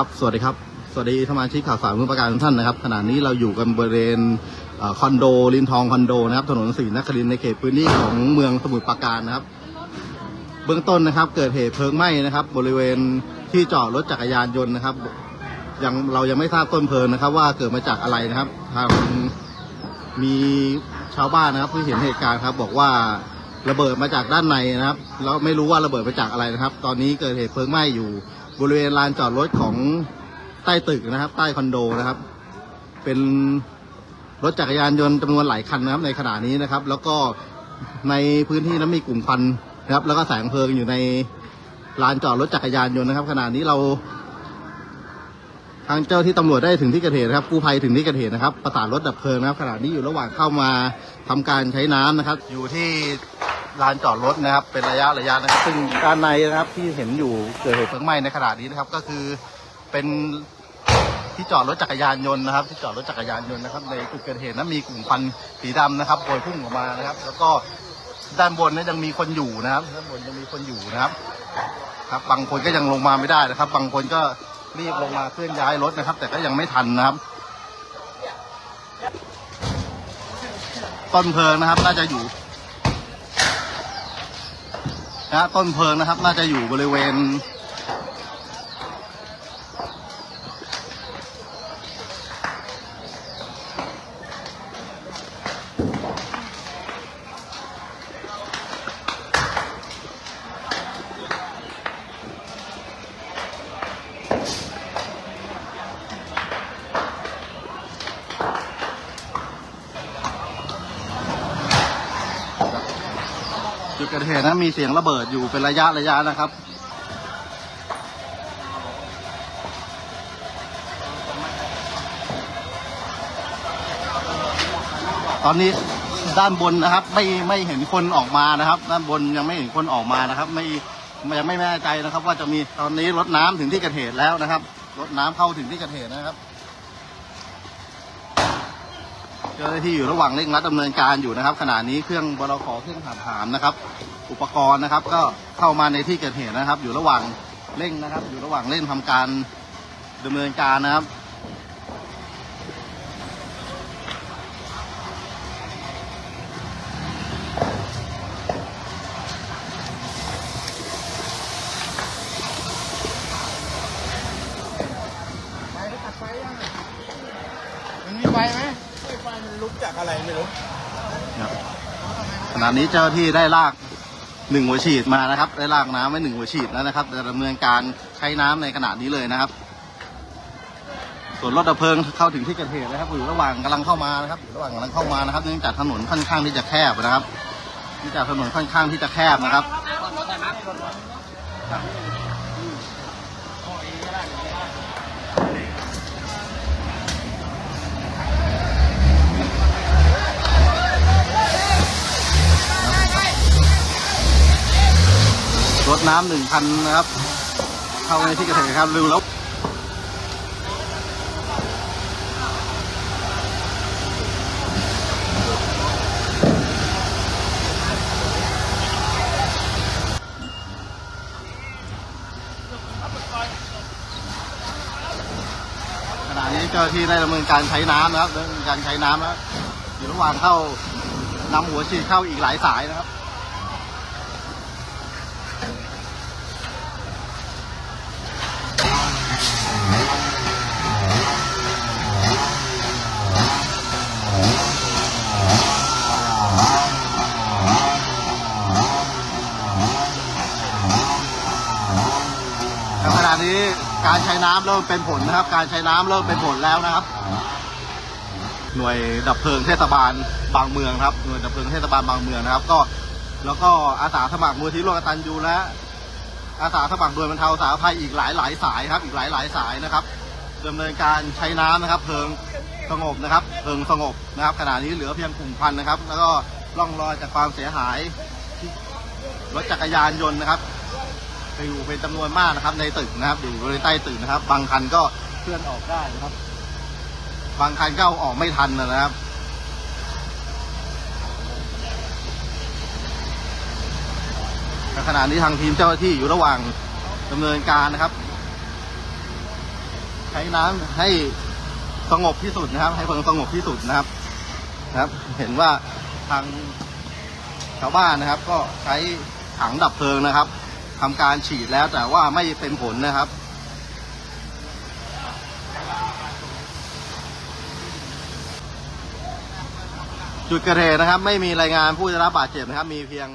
ครับสวัสดีครับ สวัสดีสมาชิกข่าวสารมือประการทุกท่านนะครับขณะนี้เราอยู่กันบริเวณคอนโดลินทองคอนโดนะครับถนนศรีนครินในเขตพื้นที่ของเมืองสมุทรปราการนะครับ เบื้องต้นนะครับ เกิดเหตุเพลิงไหม้นะครับ บริเวณที่จอดรถจักรยานยนต์นะครับยังเรายังไม่ทราบต้นเพลิงนะครับ ว่าเกิดมาจากอะไรนะครับทางมีชาวบ้านนะครับที่เห็นเหตุการณ์ครับ บอกว่าระเบิดมาจากด้านในนะครับแล้วไม่รู้ว่าระเบิดมาจากอะไรนะครับ ตอนนี้เกิดเหตุเพลิงไหม้อยู่ บริเวณลานจอดรถของใต้ตึกนะครับ ใต้คอนโดนะครับ เป็นรถจักรยานยนต์จำนวนหลายคันนะครับ ในขณะนี้นะครับ แล้วก็ในพื้นที่นั้นมีกลุ่มควันนะครับ แล้วก็แสงเพลิงอยู่ในลานจอดรถจักรยานยนต์นะครับขณะนี้เรา ทางเจ้าที่ตำรวจได้ถึงที่เกิดเหตุนะครับกู้ภัยถึงที่เกิดเหตุนะครับ ประสานรถดับเพลิงนะครับขณะนี้อยู่ระหว่างเข้ามาทำการใช้น้ำนะครับ อยู่ที่ ลานจอดรถนะครับ เป็นระยะระยะนะครับ ซึ่งด้านในนะครับที่เห็นอยู่เกิดเหตุเพลิงไหม้ในขณะนี้นะครับ ก็คือเป็นที่จอดรถจักรยานยนต์นะครับ ที่จอดรถจักรยานยนต์นะครับ ในจุดเกิดเหตุนั้นมีกลุ่มควันสีดำนะครับโพยพุ่งออกมานะครับ แล้วก็ด้านบนนั้นยังมีคนอยู่นะครับด้านบนยังมีคนอยู่นะครับ ครับ บางคนก็ยังลงมาไม่ได้นะครับ บางคนก็รีบลงมาเคลื่อนย้ายรถนะครับ แต่ก็ยังไม่ทันนะครับ ต้นเพลิงนะครับ น่าจะอยู่ นะฮะต้นเพลิงนะครับ น่าจะอยู่บริเวณ จุดเกิดเหตุนะมีเสียงระเบิดอยู่เป็นระยะระยะนะครับตอนนี้ด้านบนนะครับ ไม่ไม่เห็นคนออกมานะครับ ด้านบนยังไม่เห็นคนออกมานะครับ ไม่ยังไม่แน่ใจนะครับ ว่าจะมีตอนนี้รถน้ำถึงที่เกิดเหตุแล้วนะครับรถน้ำเข้าถึงที่เกิดเหตุนะครับ เจ้าหน้าที่อยู่ระหว่างเร่งรัดดำเนินการอยู่นะครับ ขณะนี้เครื่องบลขเครื่องถามถามนะครับ อุปกรณ์นะครับ ก็เข้ามาในที่เกิดเหตุนะครับ อยู่ระหว่างเร่งนะครับ อยู่ระหว่างเร่งทำการดำเนินการนะครับมันมีไฟไหม ลุกจากอะไรไม่รู้ครับขณะนี้เจ้าที่ได้ลากหนึ่งหัวฉีดมานะครับ ได้ลากน้ำไว้หนึ่งหัวฉีดแล้วนะครับจะดำเนินการใช้น้ำในขณะนี้เลยนะครับ ส่วนรถดับเพลิงเข้าถึงที่เกิดเหตุแล้วครับอยู่ระหว่างกำลังเข้ามานะครับอยู่ระหว่างกำลังเข้ามานะครับ เนื่องจากถนนค่อนข้างที่จะแคบนะครับเนื่องจากถนนค่อนข้างที่จะแคบนะครับ รถน้ำหนึ่งคันนะครับ เข้าในที่เกิดเหตุครับดูแล้วขณะนี้เจ้าหน้าที่ได้ดำเนินการใช้น้ำนะครับดำเนินการใช้น้ำแล้วอยู่ระหว่างเข้านำหัวฉีดเข้าอีกหลายสายนะครับ นี้การใช้น้ำเริ่มเป็นผลนะครับ การใช้น้ำเริ่มเป็นผลแล้วนะครับ หน่วยดับเพลิงเทศบาลบางเมืองครับ หน่วยดับเพลิงเทศบาลบางเมืองนะครับ ก็แล้วก็อาสาสมัครมูลที่ร่วมกตันยูและอาสาสมัครโดยบรรเทาสาธารณภัยอีกหลายหลายสายครับ อีกหลายหลายสายนะครับดำเนินการใช้น้ำนะครับ เพลิงสงบนะครับ เพลิงสงบนะครับ ขณะนี้เหลือเพียงกลุ่มควันนะครับ แล้วก็ร่องรอยจากความเสียหายรถจักรยานยนต์นะครับ ปอยู่เป็นจำนวนมากนะครับ ในตึกนะครับ อยู่บริเวณใต้ตึกนะครับ บางคันก็เคลื่อนออกได้นะครับ บางคันก็เอาออกไม่ทันนะครับขณะนี้ทางทีมเจ้าหน้าที่อยู่ระหว่างดำเนินการนะครับ ใช้น้ำให้สงบที่สุดนะครับ ให้เพลิงสงบที่สุดนะครับนะครับ เห็นว่าทางชาวบ้านนะครับ ก็ใช้ถังดับเพลิงนะครับ ทำการฉีดแล้วแต่ว่าไม่เป็นผลนะครับ จุดเกิดเหตุนะครับ ไม่มีรายงานผู้ได้รับบาดเจ็บนะครับ มีเพียง